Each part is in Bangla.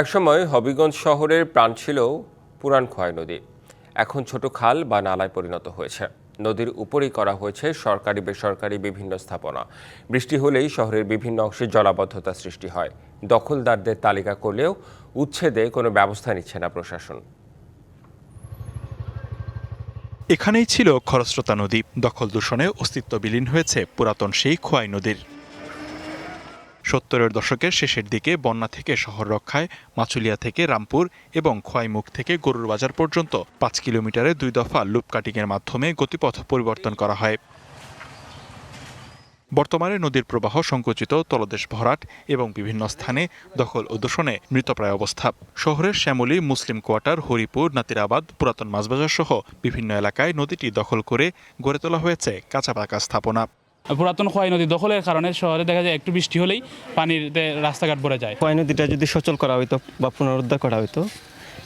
একসময় হবিগঞ্জ শহরের প্রাণ ছিল পুরান খোয়াই নদী। এখন ছোট খাল বা নালায় পরিণত হয়েছে। নদীর উপরেই করা হয়েছে সরকারি, বেসরকারি বিভিন্ন স্থাপনা। বৃষ্টি হলেই শহরের বিভিন্ন অংশে জলাবদ্ধতা সৃষ্টি হয়। দখলদারদের তালিকা করলেও উচ্ছেদে কোনো ব্যবস্থা নিচ্ছে না প্রশাসন। এখানেই ছিল খরস্রোতা নদী। দখল দূষণে অস্তিত্ব বিলীন হয়েছে পুরাতন সেই খোয়াই নদীর। সত্তরের দশকের শেষের দিকে বন্যা থেকে শহর রক্ষায় মাচুলিয়া থেকে রামপুর এবং খোয়াইমুখ থেকে গরুর বাজার পর্যন্ত পাঁচ কিলোমিটারে দুই দফা লুপ কাটিংয়ের মাধ্যমে গতিপথ পরিবর্তন করা হয়। বর্তমানে নদীর প্রবাহ সংকুচিত, তলদেশ ভরাট এবং বিভিন্ন স্থানে দখল ও দূষণে মৃতপ্রায় অবস্থা। শহরের শ্যামলী, মুসলিম কোয়ার্টার, হরিপুর, নাতিরাবাদ, পুরাতন মাছবাজার সহ বিভিন্ন এলাকায় নদীটি দখল করে গড়ে তোলা হয়েছে কাঁচা পাকা স্থাপনা। পুরাতন খোয়াই নদী দখলের কারণে শহরে দেখা যায় একটু বৃষ্টি হলেই পানির রাস্তাঘাট ভরে যায়। খোয়াই নদীটা যদি সচল করা হইতো বা পুনরুদ্ধার করা হইতো,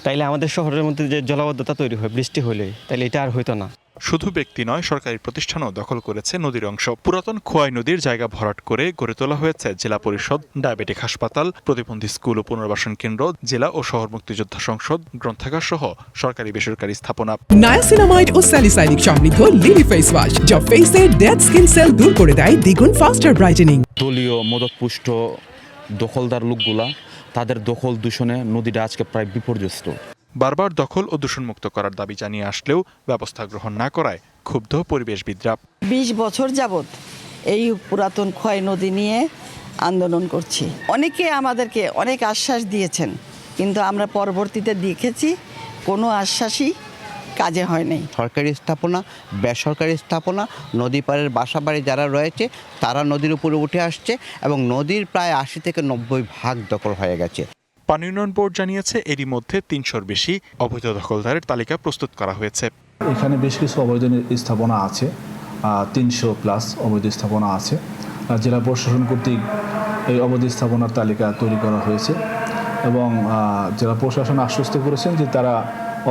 তাইলে আমাদের শহরের মধ্যে যে জলাবদ্ধতা তৈরি হয়, বৃষ্টি হলে তাইলে এটা আর হইতো না। শুধু ব্যক্তি নয় সরকারি প্রতিষ্ঠানও দখল করেছে নদীর অংশ। পুরাতন খোয়াই নদীর জায়গা ভরাট করে গড়ে তোলা হয়েছে জেলা পরিষদ ডায়াবেটিক হাসপাতাল প্রতিবন্ধী স্কুল ও পুনর্বাসন কেন্দ্র জেলা ও শহর মুক্তিযোদ্ধা সংসদ গ্রন্থাগার সহ সরকারি বেসরকারি স্থাপনা। নায়াসিনামাইড ও স্যালিসাইনিক সমৃদ্ধ লিলি ফেস ওয়াশ যা ফেসের ডেড স্কিন সেল দূর করে দেয় দ্বিগুণ ফাস্টার ব্রাইটেনিং দলীয় মদতপুষ্ট দখলদার লোকগুলা তাদের দখল দূষণে নদীটা আজকে প্রায় বিপর্যস্ত। বারবার দখল ও দূষণমুক্ত করার দাবি জানিয়ে আসলেও ব্যবস্থা গ্রহণ না করায় ক্ষুব্ধ পরিবেশবিদরা। বিশ বছর যাবৎ এই পুরাতন ক্ষয় নদী নিয়ে আন্দোলন করছি। অনেকে আমাদেরকে অনেক আশ্বাস দিয়েছেন কিন্তু আমরা পরবর্তীতে দেখেছি কোনো আশ্বাসই কাজে হয় নাই সরকারি স্থাপনা বেসরকারি স্থাপনা নদী পাড়ের বাসা বাড়ি যারা রয়েছে তারা নদীর উপরে উঠে আসছে এবং নদীর প্রায় আশি থেকে নব্বই ভাগ দখল হয়ে গেছে। পানি উন্নয়ন বোর্ড জানিয়েছে এরই মধ্যে তিনশোর বেশি অবৈধ দখলদারের তালিকা প্রস্তুত করা হয়েছে। এখানে বেশ কিছু অবৈধ স্থাপনা আছে তিনশো প্লাস অবৈধ স্থাপনা আছে। জেলা প্রশাসন কর্তৃক এই অবৈধ স্থাপনার তালিকা তৈরি করা হয়েছে এবং জেলা প্রশাসন আশ্বস্ত করেছেন যে তারা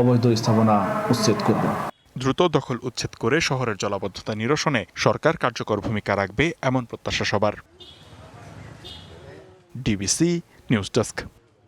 অবৈধ স্থাপনা উচ্ছেদ করবে। দ্রুত দখল উচ্ছেদ করে শহরের জলাবদ্ধতা নিরসনে সরকার কার্যকর ভূমিকা রাখবে এমন প্রত্যাশা সবার। DBC news desk.